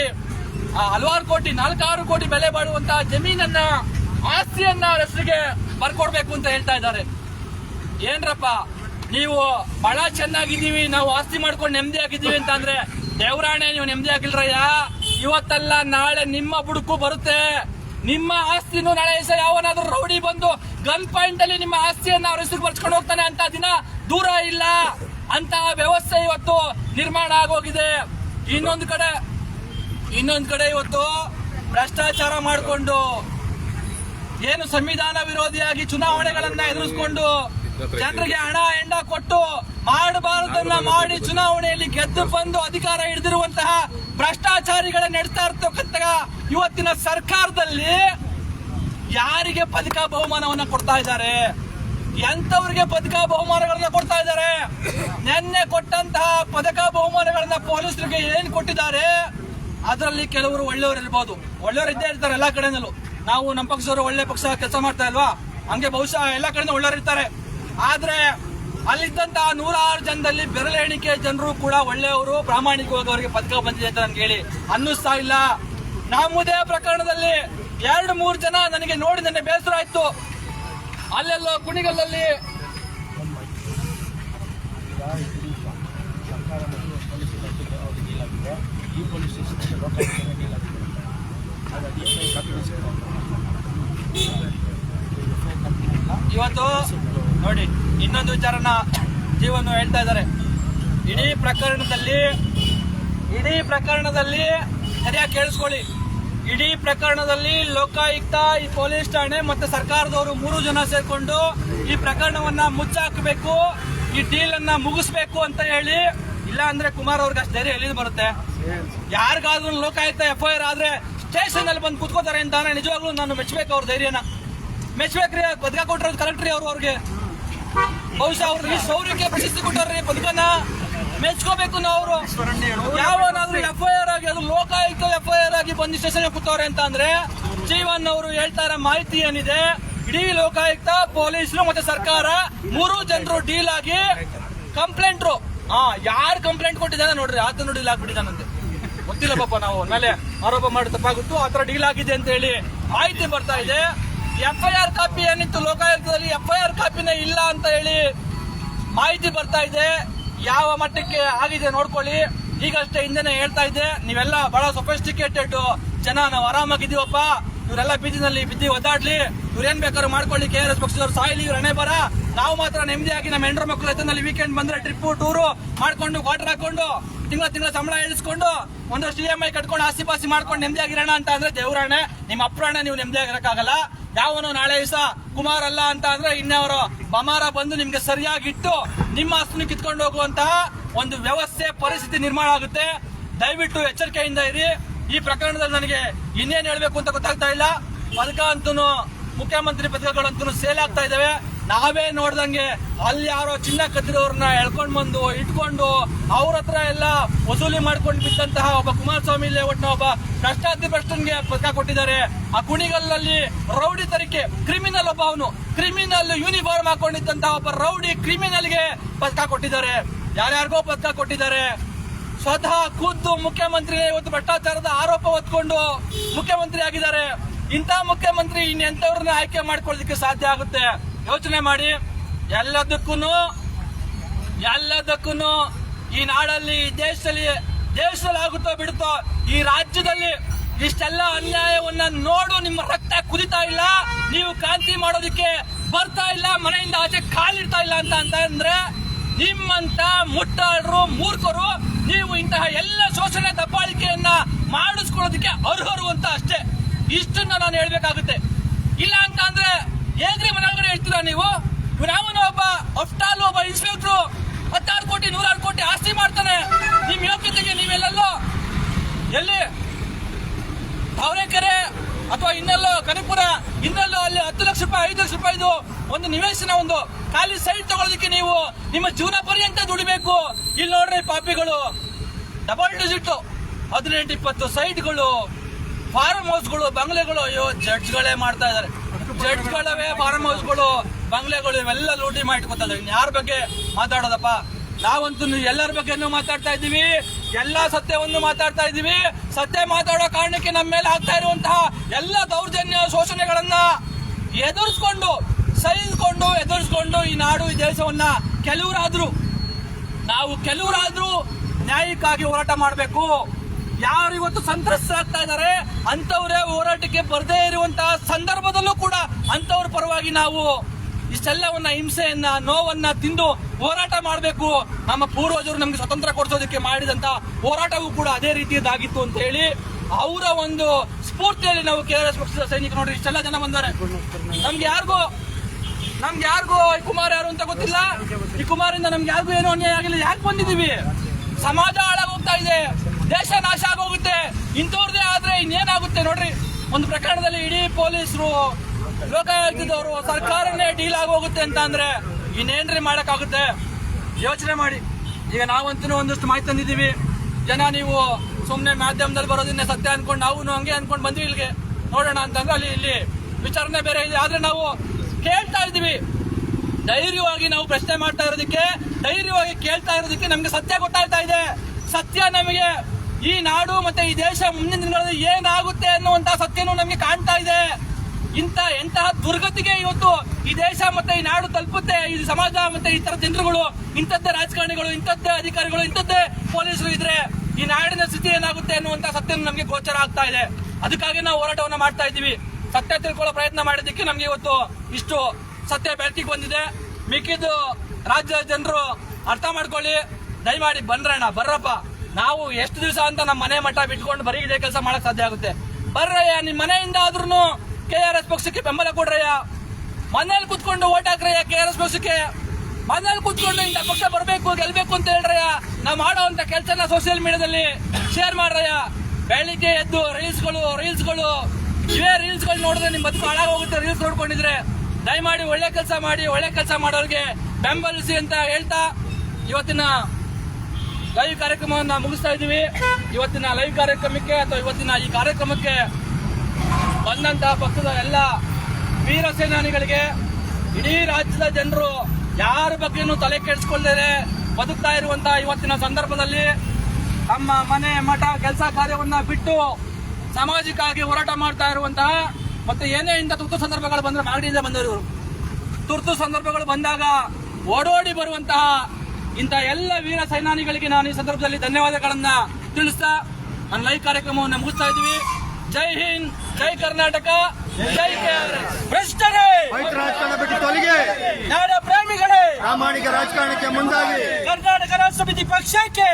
ಹಲವಾರು ಕೋಟಿ, ನಾಲ್ಕಾರು ಕೋಟಿ ಬೆಲೆ ಬಾಳುವಂತಹ ಜಮೀನನ್ನ, ಆಸ್ತಿಯನ್ನ ರಸ್ತೆಗೆ ಬರ್ಕೊಡ್ಬೇಕು ಅಂತ ಹೇಳ್ತಾ ಇದ್ದಾರೆ. ಏನ್ರಪ್ಪ, ನೀವು ಬಹಳ ಚೆನ್ನಾಗಿದ್ದೀವಿ, ನಾವು ಆಸ್ತಿ ಮಾಡ್ಕೊಂಡು ನೆಮ್ಮದಿ ಆಗಿದ್ದೀವಿ ಅಂತ ಅಂದ್ರೆ ದೇವರಾಣೆ, ನೀವು ನೆಮ್ಮದಿ ಆಗಿಲ್ರಯ್ಯ? ಇವತ್ತಲ್ಲ, ನಾಳೆ ನಿಮ್ಮ ಬುಡುಕು ಬರುತ್ತೆ. ನಿಮ್ಮ ಆಸ್ತಿನೂ ನಾಳೆ ಹೆಸರು ಯಾವನಾದ್ರೂ ರೌಡಿ ಬಂದು ಗನ್ ಪಾಯಿಂಟ್ ಅಲ್ಲಿ ನಿಮ್ಮ ಆಸ್ತಿಯನ್ನ ಅವ್ರ ಹೆಸರು ಬಳಸ್ಕೊಂಡು ಹೋಗ್ತಾನೆ ಅಂತ ದಿನ ದೂರ ಇಲ್ಲ ಅಂತ ವ್ಯವಸ್ಥೆ ಇವತ್ತು ನಿರ್ಮಾಣ ಆಗೋಗಿದೆ. ಇನ್ನೊಂದು ಕಡೆ ಇನ್ನೊಂದು ಕಡೆ ಇವತ್ತು ಭ್ರಷ್ಟಾಚಾರ ಮಾಡಿಕೊಂಡು ಏನು ಸಂವಿಧಾನ ವಿರೋಧಿಯಾಗಿ ಚುನಾವಣೆಗಳನ್ನ ಎದುರಿಸಿಕೊಂಡು ಜನರಿಗೆ ಹಣ ಹೆಂಡ ಕೊಟ್ಟು ಮಾಡಬಾರದನ್ನ ಮಾಡಿ ಚುನಾವಣೆಯಲ್ಲಿ ಗೆದ್ದು ಬಂದು ಅಧಿಕಾರ ಹಿಡಿದಿರುವಂತಹ ಭ್ರಷ್ಟಾಚಾರಿಗಳ ನಡೆಸ್ತಾ ಇರ್ತಕ್ಕಂತ ಇವತ್ತಿನ ಸರ್ಕಾರದಲ್ಲಿ ಯಾರಿಗೆ ಪದಕ ಬಹುಮಾನವನ್ನ ಕೊಡ್ತಾ ಇದ್ದಾರೆ? ಎಂತವ್ರಿಗೆ ಪದಕ ಬಹುಮಾನಗಳನ್ನ ಕೊಡ್ತಾ ಇದ್ದಾರೆ? ನಿನ್ನೆ ಕೊಟ್ಟಂತಹ ಪದಕ ಬಹುಮಾನಗಳನ್ನ ಪೊಲೀಸರಿಗೆ ಏನ್ ಕೊಟ್ಟಿದ್ದಾರೆ? ಅದರಲ್ಲಿ ಕೆಲವರು ಒಳ್ಳೆಯವರು ಇರ್ಬೋದು ಒಳ್ಳೆಯವರು ಇದ್ದೇ ಇರ್ತಾರೆ ಎಲ್ಲಾ ಕಡೆನಲ್ಲೂ. ನಾವು ನಮ್ಮ ಪಕ್ಷದವರು ಒಳ್ಳೆ ಪಕ್ಷ ಕೆಲಸ ಮಾಡ್ತಾ ಇಲ್ವಾ? ಹಂಗೆ ಬಹುಶಃ ಎಲ್ಲಾ ಕಡೆನೂ ಒಳ್ಳೆಯವರು ಇರ್ತಾರೆ. ಆದ್ರೆ ಅಲ್ಲಿದ್ದಂತಹ ನೂರಾರು ಜನದಲ್ಲಿ ಬೆರಳು ಎಣಿಕೆ ಜನರು ಕೂಡ ಒಳ್ಳೆಯವರು ಪ್ರಾಮಾಣಿಕವಾಗಿ ಅವರಿಗೆ ಪದಕ ಬಂದಿದೆ ಅಂತ ನನ್ಗೆ ಹೇಳಿ ಅನ್ನಿಸ್ತಾ ಇಲ್ಲ. ನಮ್ಮದೇ ಪ್ರಕರಣದಲ್ಲಿ ಎರಡು ಮೂರು ಜನ ನನಗೆ ನೋಡಿ ನನ್ನ ಬೇಸರ ಆಯ್ತು. ಅಲ್ಲೆಲ್ಲೋ ಕುಣಿಗಲ್ಲಲ್ಲಿ ಇವತ್ತು ನೋಡಿ, ಇನ್ನೊಂದು ವಿಚಾರನ ಜೀವನ ಹೇಳ್ತಾ ಇದ್ದಾರೆ. ಇಡೀ ಪ್ರಕರಣದಲ್ಲಿ ಇಡೀ ಪ್ರಕರಣದಲ್ಲಿ ಸರಿಯಾಗಿ ಕೇಳಿಸ್ಕೊಳ್ಳಿ. ಇಡೀ ಪ್ರಕರಣದಲ್ಲಿ ಲೋಕಾಯುಕ್ತ, ಈ ಪೊಲೀಸ್ ಠಾಣೆ ಮತ್ತೆ ಸರ್ಕಾರದವರು ಮೂರು ಜನ ಸೇರ್ಕೊಂಡು ಈ ಪ್ರಕರಣವನ್ನ ಮುಚ್ಚಾಕಬೇಕು, ಈ ಡೀಲ್ ಅನ್ನ ಮುಗಿಸ್ಬೇಕು ಅಂತ ಹೇಳಿ, ಇಲ್ಲ ಅಂದ್ರೆ ಕುಮಾರ್ ಅವ್ರಿಗೆ ಅಷ್ಟು ಧೈರ್ಯ ಎಲ್ಲಿಂದ ಬರುತ್ತೆ? ಯಾರಿಗಾದ್ರೂ ಲೋಕಾಯುಕ್ತ ಎಫ್ ಐ ಆರ್ ಆದ್ರೆ ಸ್ಟೇಷನ್ ಅಲ್ಲಿ ಬಂದು ಕುತ್ಕೋತಾರೆ ಅಂತ ನಿಜವಾಗ್ಲೂ ನಾನು ಮೆಚ್ಚಬೇಕು ಅವ್ರ ಧೈರ್ಯನ. ಮೆಚ್ಚಬೇಕ್ರಿ ಪದಕ ಕೊಟ್ಟಿರೋದು ಕಲೆಕ್ಟ್ರಿ ಅವ್ರು ಅವ್ರಿಗೆ? ಬಹುಶಃ ಅವ್ರಿಗೆ ಶೌರ್ಯಕ್ಕೆ ಪ್ರಶಸ್ತಿ ಕೊಟ್ಟಾರ್ರಿ ಪದಕನ ಮೆಚ್ಕೋಬೇಕು ನಾವು ಅವರು. ಯಾವನಾದ್ರೂ ಎಫ್ ಐ ಆರ್ ಆಗಿ, ಅದು ಲೋಕಾಯುಕ್ತ ಎಫ್ ಐ ಆರ್ ಆಗಿ ಬಂದು ಸ್ಟೇಷನ್ ಕೂತವ್ರೆ ಅಂತ ಅಂದ್ರೆ, ಜೀವನ್ ಅವರು ಹೇಳ್ತಾರೆ ಮಾಹಿತಿ ಏನಿದೆ? ಇಡೀ ಲೋಕಾಯುಕ್ತ, ಪೊಲೀಸರು ಮತ್ತೆ ಸರ್ಕಾರ, ಮೂರು ಜನರು ಡೀಲ್ ಆಗಿ ಕಂಪ್ಲೇಂಟ್ರು. ಹಾ ಯಾರು ಕಂಪ್ಲೇಂಟ್ ಕೊಟ್ಟಿದ್ದಾನೆ ನೋಡ್ರಿ, ಆತ ನೋಡಿ ಡೀಲ್ ಆಗ್ಬಿಟ್ಟಿದ್ದಾನಂತೆ ಗೊತ್ತಿಲ್ಲ ಪಾಪ ನಾವು ಮೇಲೆ ಆರೋಪ ಮಾಡಿ ತಪ್ಪಾಗುತ್ತೋ ಆತರ ಡೀಲ್ ಆಗಿದೆ ಅಂತ ಹೇಳಿ ಮಾಹಿತಿ ಬರ್ತಾ ಇದೆ. ಎಫ್ ಐ ಆರ್ ಕಾಪಿ ಏನಿತ್ತು ಲೋಕಾಯುಕ್ತದಲ್ಲಿ ಎಫ್ಐಆರ್ ಕಾಪಿನೇ ಇಲ್ಲ ಅಂತ ಹೇಳಿ ಮಾಹಿತಿ ಬರ್ತಾ ಇದೆ. ಯಾವ ಮಟ್ಟಕ್ಕೆ ಆಗಿದೆ ನೋಡ್ಕೊಳ್ಳಿ. ಈಗಷ್ಟೇ ಹಿಂದೆನೆ ಹೇಳ್ತಾ ಇದ್ದೆ ನೀವೆಲ್ಲ ಬಹಳ ಸೊಫಿಸ್ಟಿಕೇಟೆಡ್ ಜನ, ನಾವು ಆರಾಮಾಗಿದ್ದೀವಪ್ಪ. ಇವರೆಲ್ಲ ಬೀದಿನಲ್ಲಿ ಬಿದ್ದಿ ಒದ್ದಾಡ್ಲಿ. ಇವ್ರೇನ್ ಬೇಕಾದ್ರೂ ಮಾಡ್ಕೊಳ್ಳಿ. ಕೆ ಆರ್ ಎಸ್ ಪಕ್ಷದವ್ರು ಸಾಯಿಲಿ, ಇವ್ರ ಹಣೆ ಬರ. ನಾವು ಮಾತ್ರ ನೆಮ್ಮದಿಯಾಗಿ ನಮ್ಮ ಹೆಂಡ್ರ ಮಕ್ಕಳು ಎತ್ತನಲ್ಲಿ ವೀಕೆಂಡ್ ಬಂದ್ರೆ ಟ್ರಿಪ್ಪು ಟೂರು ಮಾಡ್ಕೊಂಡು ಕ್ವಾರ್ಟರ್ ಹಾಕೊಂಡು ತಿಂಗಳ ತಿಂಗಳ ಸಂಬಳ ಇಳಿಸ್ಕೊಂಡು ಒಂದಷ್ಟು ಇ ಎಂ ಐ ಕಟ್ಕೊಂಡು ಆಸ್ತಿ ಪಾಸಿ ಮಾಡ್ಕೊಂಡು ನೆಮ್ಮದಿಯಾಗಿರೋಣ ಅಂತ ಅಂದ್ರೆ ದೇವರಾಣೆ ನಿಮ್ಮ ಅಪ್ರಾಣ ನೀವು ನೆಮ್ಮದಿಯಾಗಿರಕ್ಕಾಗಲ್ಲ. ಯಾವನು ನಾಳೆ ದಿವಸ ಕುಮಾರ್ ಅಲ್ಲ ಅಂತ ಅಂದ್ರೆ ಇನ್ನವರು ಬಮಾರ ಬಂದು ನಿಮ್ಗೆ ಸರಿಯಾಗಿ ಇಟ್ಟು ನಿಮ್ಮ ಆಸ್ತಿನ ಕಿತ್ಕೊಂಡು ಹೋಗುವಂತಹ ಒಂದು ವ್ಯವಸ್ಥೆ, ಪರಿಸ್ಥಿತಿ ನಿರ್ಮಾಣ ಆಗುತ್ತೆ. ದಯವಿಟ್ಟು ಎಚ್ಚರಿಕೆಯಿಂದ ಇರಿ. ಈ ಪ್ರಕರಣದಲ್ಲಿ ನನಗೆ ಇನ್ನೇನು ಹೇಳಬೇಕು ಅಂತ ಗೊತ್ತಾಗ್ತಾ ಇಲ್ಲ. ಪದಕ ಅಂತೂ ಮುಖ್ಯಮಂತ್ರಿ ಪದಕಗಳಂತೂ ಸೇಲ್ ಆಗ್ತಾ ಇದಾವೆ ನಾವೇ ನೋಡ್ದಂಗೆ ಅಲ್ಲಿ ಯಾರೋ ಚಿನ್ನ ಕತ್ತಿರೋರ್ನ ಎಳ್ಕೊಂಡು ಬಂದು, ಇಟ್ಕೊಂಡು ಅವ್ರ ಹತ್ರ ಎಲ್ಲ ವಸೂಲಿ ಮಾಡ್ಕೊಂಡು ಬಿದ್ದಂತಹ ಒಬ್ಬ ಕುಮಾರಸ್ವಾಮಿ ಲೇಔಟ್ನ ಒಬ್ಬ ಭ್ರಷ್ಟಾತಿ ಭ್ರಷ್ಟನ್ಗೆ ಪದಕ ಕೊಟ್ಟಿದ್ದಾರೆ. ಆ ಕುಣಿಗಲ್ನಲ್ಲಿ ರೌಡಿ ತರಿಕೆ, ಕ್ರಿಮಿನಲ್ ಒಬ್ಬ ಅವನು. ಕ್ರಿಮಿನಲ್ ಯೂನಿಫಾರ್ಮ್ ಹಾಕೊಂಡಿದ್ದಂತಹ ಒಬ್ಬ ರೌಡಿ ಕ್ರಿಮಿನಲ್ಗೆ ಪದಕ ಕೊಟ್ಟಿದ್ದಾರೆ. ಯಾರ್ಯಾರಿಗೋ ಪದಕ ಕೊಟ್ಟಿದ್ದಾರೆ. ಸ್ವತಃ ಖುದ್ದು ಮುಖ್ಯಮಂತ್ರಿ ಇವತ್ತು ಭ್ರಷ್ಟಾಚಾರದ ಆರೋಪ ಹೊತ್ಕೊಂಡು ಮುಖ್ಯಮಂತ್ರಿ ಆಗಿದ್ದಾರೆ. ಇಂಥ ಮುಖ್ಯಮಂತ್ರಿ ಇನ್ನೆಂಥವ್ರನ್ನ ಆಯ್ಕೆ ಮಾಡ್ಕೊಳ್ಳೋದಕ್ಕೆ ಸಾಧ್ಯ ಆಗುತ್ತೆ? ಯೋಚನೆ ಮಾಡಿ. ಎಲ್ಲದಕ್ಕೂ ಎಲ್ಲದಕ್ಕೂ ಈ ನಾಡಲ್ಲಿ, ಈ ದೇಶದಲ್ಲಿ ದೇಶದಲ್ಲಿ ಆಗುತ್ತೋ ಬಿಡುತ್ತೋ, ಈ ರಾಜ್ಯದಲ್ಲಿ ಇಷ್ಟೆಲ್ಲ ಅನ್ಯಾಯವನ್ನ ನೋಡು, ನಿಮ್ಮ ರಕ್ತ ಕುದಿತಾ ಇಲ್ಲ, ನೀವು ಕ್ರಾಂತಿ ಮಾಡೋದಕ್ಕೆ ಬರ್ತಾ ಇಲ್ಲ, ಮನೆಯಿಂದ ಆಚೆ ಕಾಲಿಡ್ತಾ ಇಲ್ಲ ಅಂತ ಅಂತ ಅಂದ್ರೆ ನಿಮ್ಮಂತ ಮುಟ್ಟಾಳರು, ಮೂರ್ಖರು, ನೀವು ಇಂತಹ ಎಲ್ಲ ಶೋಷಣೆ ದಬ್ಬಾಳಿಕೆಯನ್ನ ಮಾಡಿಸ್ಕೊಳ್ಳೋದಕ್ಕೆ ಅರ್ಹರು ಅಂತ ಅಷ್ಟೇ. ಇಷ್ಟನ್ನ ನಾನು ಹೇಳ್ಬೇಕಾಗುತ್ತೆ. ಇಲ್ಲ ಅಂತ ಅಂದ್ರೆ ಹೇಗ್ರಿ ಮನೆಯೊಳಗಡೆ ಹೇಳ್ತೀರಾ ನೀವು? ರಾಮನ ಒಬ್ಬ ಅಫ್ಟಾಲ್ ಒಬ್ಬ ಇನ್ಸ್ಪೆಕ್ಟರ್ ಹತ್ತಾರು ಕೋಟಿ, ನೂರಾರು ಕೋಟಿ ಆಸ್ತಿ ಮಾಡ್ತಾನೆ. ನಿಮ್ ಯೋಗ್ಯತೆಗೆ ನೀವೆಲ್ಲೋ ಎಲ್ಲಿ? ತಾವರೆಕೆರೆ ಅಥವಾ ಇನ್ನೆಲ್ಲೋ ಕನಕಪುರ, ಇನ್ನೆಲ್ಲೋ ಅಲ್ಲಿ ಹತ್ತು ಲಕ್ಷ ರೂಪಾಯಿ, ಐದು ಲಕ್ಷ ರೂಪಾಯಿದು ಒಂದು ನಿವೇಶನ, ಒಂದು ಖಾಲಿ ಸೈಟ್ ತಗೊಳ್ಳೋದಕ್ಕೆ ನೀವು ನಿಮ್ಮ ಜೀವನ ಪರ್ಯಂತ ದುಡಿಬೇಕು. ಇಲ್ಲಿ ನೋಡ್ರಿ ಪಾಪಿಗಳು ಡಬಲ್ ಡಿಜಿಟ್ ಹದಿನೆಂಟು, ಇಪ್ಪತ್ತು ಸೈಟ್ಗಳು ಫಾರ್ಮ್ ಹೌಸ್ಗಳು ಬಂಗ್ಲೆಗಳು, ಅಯ್ಯೋ ಜಡ್ಜ್ಗಳೇ ಮಾಡ್ತಾ ಇದಾರೆ ಜಡ್ಜ್ಗಳವೇ ಫಾರ್ಮ್ ಹೌಸ್ಗಳು ಬಂಗ್ಲೆಗಳು ಇವೆಲ್ಲ ಲೂಟಿ ಮಾಡಿಟ್ಕೊತಾರೆ ಇನ್ ಯಾರ ಬಗ್ಗೆ ಮಾತಾಡೋದಪ್ಪ? ನಾವಂತೂ ಎಲ್ಲರ ಬಗ್ಗೆನೂ ಮಾತಾಡ್ತಾ ಇದ್ದೀವಿ, ಎಲ್ಲಾ ಸತ್ಯವನ್ನು ಮಾತಾಡ್ತಾ ಇದ್ದೀವಿ. ಸತ್ಯ ಮಾತಾಡೋ ಕಾರಣಕ್ಕೆ ನಮ್ಮ ಮೇಲೆ ಆಗ್ತಾ ಇರುವಂತಹ ಎಲ್ಲ ದೌರ್ಜನ್ಯ ಶೋಷಣೆಗಳನ್ನ ಎದುರಿಸ್ಕೊಂಡು, ಸಹಿಸ್ಕೊಂಡು, ಎದುರಿಸ್ಕೊಂಡು ಈ ನಾಡು, ಈ ದೇಶವನ್ನ ಕೆಲವರಾದ್ರು, ನಾವು ಕೆಲವರಾದ್ರೂ ನ್ಯಾಯಕ್ಕಾಗಿ ಹೋರಾಟ ಮಾಡಬೇಕು. ಯಾರು ಇವತ್ತು ಸಂತ್ರಸ್ತರಾಗ್ತಾ ಇದ್ದಾರೆ ಅಂತವರೇ ಹೋರಾಟಕ್ಕೆ ಬರದೇ ಇರುವಂತಹ ಸಂದರ್ಭದಲ್ಲೂ ಕೂಡ ಅಂತವ್ರ ಪರವಾಗಿ ನಾವು ಇಷ್ಟೆಲ್ಲವನ್ನ ಹಿಂಸೆಯನ್ನ, ನೋವನ್ನ ತಿಂದು ಹೋರಾಟ ಮಾಡಬೇಕು. ನಮ್ಮ ಪೂರ್ವಜರು ನಮ್ಗೆ ಸ್ವತಂತ್ರ ಕೊಡಿಸೋದಕ್ಕೆ ಮಾಡಿದಂತ ಹೋರಾಟವೂ ಕೂಡ ಅದೇ ರೀತಿಯದಾಗಿತ್ತು ಅಂತ ಹೇಳಿ ಅವರ ಒಂದು ಸ್ಫೂರ್ತಿಯಲ್ಲಿ ನಾವು ಕೆ ಆರ್ ಎಸ್ ಪಕ್ಷದ ಸೈನಿಕರು ನೋಡ್ರಿ, ಇಷ್ಟೆಲ್ಲ ಜನ ಬಂದಾರೆ. ನಮ್ಗೆ ಯಾರಿಗೂ ನಮ್ಗೆ ಯಾರಿಗೂ ಈ ಕುಮಾರ್ ಯಾರು ಅಂತ ಗೊತ್ತಿಲ್ಲ. ಈ ಕುಮಾರಿಂದ ನಮ್ಗೆ ಯಾರಿಗೂ ಏನೋ ಅನ್ಯಾಯ ಆಗಿಲ್ಲ. ಯಾಕೆ ಬಂದಿದೀವಿ ಸಮಾಜ ಹಾಳಾಗೋಗ್ತಾ ಇದೆ. ದೇಶ ನಾಶ ಆಗೋಗುತ್ತೆ. ಇಂಥವ್ರದೇ ಆದ್ರೆ ಇನ್ನೇನಾಗುತ್ತೆ ನೋಡ್ರಿ. ಒಂದು ಪ್ರಕರಣದಲ್ಲಿ ಇಡೀ ಪೊಲೀಸರು ಲೋಕಾಯುಕ್ತದವರು ಸರ್ಕಾರನೇ ಡೀಲ್ ಆಗೋಗುತ್ತೆ ಅಂತ ಅಂದ್ರೆ ಇನ್ನೇನ್ರಿ ಮಾಡಕ್ಕಾಗುತ್ತೆ? ಯೋಚನೆ ಮಾಡಿ. ಈಗ ನಾವಂತೂ ಒಂದಷ್ಟು ಮಾಹಿತಿ ತಂದಿದ್ದೀವಿ. ಜನ ನೀವು ಸುಮ್ಮನೆ ಮಾಧ್ಯಮದಲ್ಲಿ ಬರೋದನ್ನೇ ಸತ್ಯ ಅನ್ಕೊಂಡು ನಾವು ಹಂಗೆ ಅನ್ಕೊಂಡು ಬಂದ್ವಿ ಇಲ್ಲಿಗೆ. ನೋಡೋಣ ಅಂತಂದ್ರೆ ಅಲ್ಲಿ ಇಲ್ಲಿ ವಿಚಾರಣೆ ಬೇರೆ ಇದೆ. ಆದ್ರೆ ನಾವು ಕೇಳ್ತಾ ಇದ್ದೀವಿ. ಧೈರ್ಯವಾಗಿ ನಾವು ಪ್ರಶ್ನೆ ಮಾಡ್ತಾ ಇರೋದಕ್ಕೆ, ಧೈರ್ಯವಾಗಿ ಕೇಳ್ತಾ ಇರೋದಕ್ಕೆ ನಮ್ಗೆ ಸತ್ಯ ಗೊತ್ತಾಗ್ತಾ ಇದೆ. ಸತ್ಯ ನಮಗೆ ಈ ನಾಡು ಮತ್ತೆ ಈ ದೇಶ ಮುಂದಿನ ದಿನಗಳಲ್ಲಿ ಏನಾಗುತ್ತೆ ಅನ್ನುವಂತ ಸತ್ಯನೂ ನಮಗೆ ಕಾಣ್ತಾ ಇದೆ. ಇಂತ ಎಂತಹ ದುರ್ಗತಿಗೆ ಇವತ್ತು ಈ ದೇಶ ಮತ್ತೆ ಈ ನಾಡು ತಲುಪುತ್ತೆ, ಈ ಸಮಾಜ ಮತ್ತೆ ಈ ತರ ಜನರುಗಳು, ಇಂಥದ್ದೇ ರಾಜಕಾರಣಿಗಳು, ಇಂಥದ್ದೇ ಅಧಿಕಾರಿಗಳು, ಇಂಥದ್ದೇ ಪೊಲೀಸರು ಇದ್ರೆ ಈ ನಾಡಿನ ಸ್ಥಿತಿ ಏನಾಗುತ್ತೆ ಅನ್ನುವಂತ ಸತ್ಯ ನಮಗೆ ಗೋಚರ ಆಗ್ತಾ ಇದೆ. ಅದಕ್ಕಾಗಿ ನಾವು ಹೋರಾಟವನ್ನ ಮಾಡ್ತಾ ಇದ್ದೀವಿ. ಸತ್ಯ ತಿಳ್ಕೊಳ್ಳೋ ಪ್ರಯತ್ನ ಮಾಡಿದ್ದಕ್ಕೆ ನಮ್ಗೆ ಇವತ್ತು ಇಷ್ಟು ಸತ್ಯ ಬೆಳಕಿಗೆ ಬಂದಿದೆ. ಮಿಕ್ಕಿದ್ದು ರಾಜ್ಯ ಜನರು ಅರ್ಥ ಮಾಡ್ಕೊಳ್ಳಿ. ದಯಮಾಡಿ ಬಂದ್ರಣ್ಣ ಬರ್ರಪ್ಪ. ನಾವು ಎಷ್ಟು ದಿವಸ ಅಂತ ನಮ್ಮ ಮನೆ ಮಠ ಬಿಟ್ಕೊಂಡು ಬರೀ ಇದೇ ಕೆಲಸ ಮಾಡಕ್ ಸಾಧ್ಯ ಆಗುತ್ತೆ. ಬರ್ರಯ್ಯ, ನಿಮ್ ಮನೆಯಿಂದ ಆದ್ರೂ ಕೆ ಆರ್ ಎಸ್ ಪಕ್ಷಕ್ಕೆ ಬೆಂಬಲ ಕೊಡ್ರಯ್ಯ. ಮನೇಲಿ ಕುತ್ಕೊಂಡು ಓಟ್ ಹಾಕ್ರಯ್ಯ ಕೆ ಆರ್ ಎಸ್ ಪಕ್ಷಕ್ಕೆ. ಮನೇಲಿ ಕುತ್ಕೊಂಡು ಇಂಥ ಪಕ್ಷ ಬರಬೇಕು, ಗೆಲ್ಬೇಕು ಅಂತ ಹೇಳ್ರಯ್ಯ. ನಾವು ಮಾಡುವಂತ ಕೆಲಸನ ಸೋಷಿಯಲ್ ಮೀಡಿಯಾದಲ್ಲಿ ಶೇರ್ ಮಾಡ್ರಯ್ಯ. ಬೆಳಿಗ್ಗೆ ಎದ್ದು ರೀಲ್ಸ್ಗಳು ರೀಲ್ಸ್ಗಳು ಇವೇ ರೀಲ್ಸ್ಗಳು ನೋಡಿದ್ರೆ ನಿಮ್ ಬದುಕು ಹಾಳಾಗೋಗುತ್ತೆ ರೀಲ್ಸ್ ನೋಡ್ಕೊಂಡಿದ್ರೆ. ದಯಮಾಡಿ ಒಳ್ಳೆ ಕೆಲಸ ಮಾಡಿ, ಒಳ್ಳೆ ಕೆಲಸ ಮಾಡೋರಿಗೆ ಬೆಂಬಲಿಸಿ ಅಂತ ಹೇಳ್ತಾ ಇವತ್ತಿನ ಲೈವ್ ಕಾರ್ಯಕ್ರಮವನ್ನು ಮುಗಿಸ್ತಾ ಇದ್ದೀವಿ. ಇವತ್ತಿನ ಲೈವ್ ಕಾರ್ಯಕ್ರಮಕ್ಕೆ ಅಥವಾ ಇವತ್ತಿನ ಈ ಕಾರ್ಯಕ್ರಮಕ್ಕೆ ಬಂದಂತಹ ಪಕ್ಷದ ಎಲ್ಲ ವೀರ ಸೇನಾನಿಗಳಿಗೆ ಇಡೀ ರಾಜ್ಯದ ಜನರು ಯಾರ ಬಗ್ಗೆನೂ ತಲೆ ಕೆಡಿಸ್ಕೊಳ್ಳದೆ ಬದುಕ್ತಾ ಇರುವಂತಹ ಇವತ್ತಿನ ಸಂದರ್ಭದಲ್ಲಿ ತಮ್ಮ ಮನೆ, ಮಠ, ಕೆಲಸ ಕಾರ್ಯವನ್ನ ಬಿಟ್ಟು ಸಾಮಾಜಿಕವಾಗಿ ಹೋರಾಟ ಮಾಡ್ತಾ ಇರುವಂತಹ ಮತ್ತೆ ಏನೇ ಇಂಥ ತುರ್ತು ಸಂದರ್ಭಗಳು ಬಂದ್ರೆ ಮಾಗಡಿಯಿಂದ ಬಂದವರು ತುರ್ತು ಸಂದರ್ಭಗಳು ಬಂದಾಗ ಓಡೋಡಿ ಬರುವಂತಹ ಇಂಥ ಎಲ್ಲ ವೀರ ಸೈನಾನಿಗಳಿಗೆ ನಾನು ಈ ಸಂದರ್ಭದಲ್ಲಿ ಧನ್ಯವಾದಗಳನ್ನ ತಿಳಿಸ್ತಾ ನನ್ನ ಲೈವ್ ಕಾರ್ಯಕ್ರಮವನ್ನು ಮುಗಿಸ್ತಾ ಇದ್ದೀವಿ. ಜೈ ಹಿಂದ್ ಜೈ ಕರ್ನಾಟಕ ಜೈ ಭ್ರಷ್ಟರೇ! ರಾಜಕಾರಣ ಬಿಟ್ಟು ತೊಲಗಿ! ನಾಡ ಪ್ರೇಮಿಗಳೇ! ಪ್ರಾಮಾಣಿಕ ರಾಜಕಾರಣಕ್ಕೆ ಮುಂದಾಗಿ! ಕರ್ನಾಟಕ ರಾಷ್ಟ್ರಪತಿ ಪಕ್ಷಕ್ಕೆ!